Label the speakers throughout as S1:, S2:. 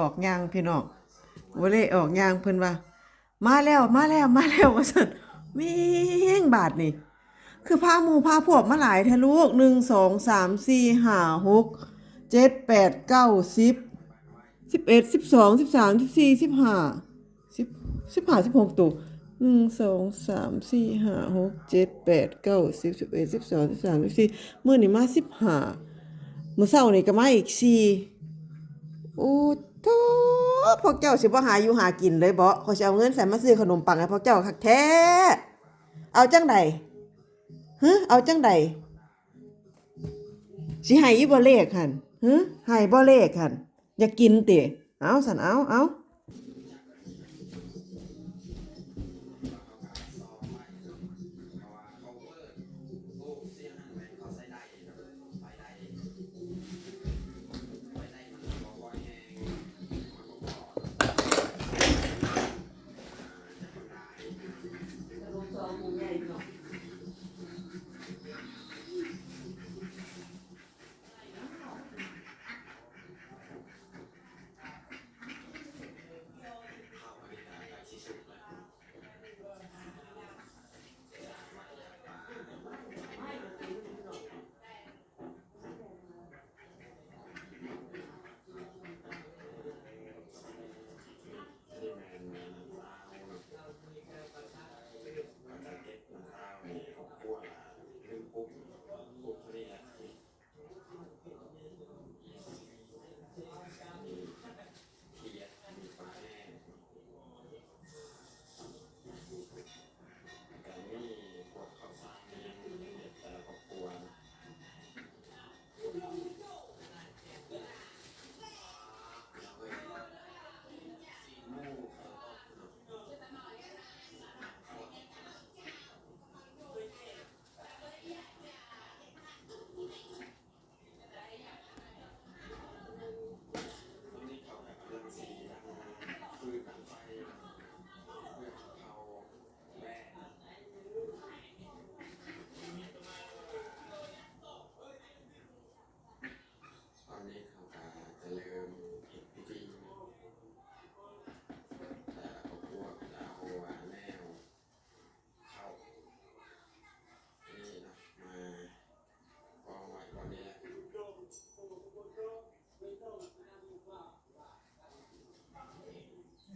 S1: ออกยางพี่น้องบ่ได้ออกยางเพิ่นว่า มาแล้วมาแล้วมาแล้วว่าซั่นวิ่งบาดนี่ คือพาหมู่พาพวกมาหลายแท้ลูก1 2 3 4 5 6 7 8 9 10 11 12 13 14 15 10 15 16ตัวหนึ่งสองสามสี่ห้าหกเจ็ดแปดเก้าสิบสิบเอ็ดสิบสองสิบสามสิบสี่มื้อนี้มาสิบห้ามื้อเช้านี่ก็มาอีกสี่โอ้ พวกเจ้าสิบ่หาอยู่หากินเลยบ่ขอจะเอาเงินใส่มาซื้อขนมปังให้พวกเจ้าคักแท้ เอาจังใดฮึเอาจังใดสิให้อีบ่เลขหั่นฮึให้บ่เลขหั่นอยากกินติเอาสันเอาเอา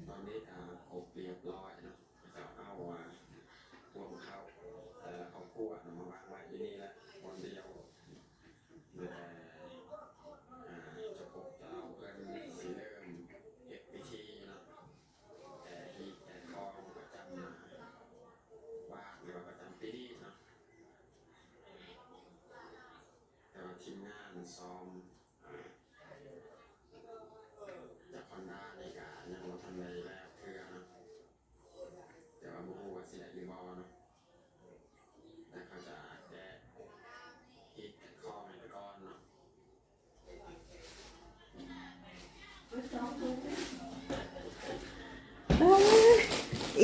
S2: ตอนนี้อ่าครบเรียบร้อยนะจะเอาอ่าพวงเข้าแต่ละครอบครัวมาวางไว้ที่นี่แหละคนเดียวแต่อ่าจะพบจะเอาเพื่อนสีเริ่มเก็บพิธีนะแต่ที่แต่ทองประจำมาว่าหรือว่าประจำปีเนะแต่ว่าทีมงานซ้อม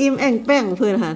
S2: อิ่
S1: มแอ่งแป้งเพื่อนหั่น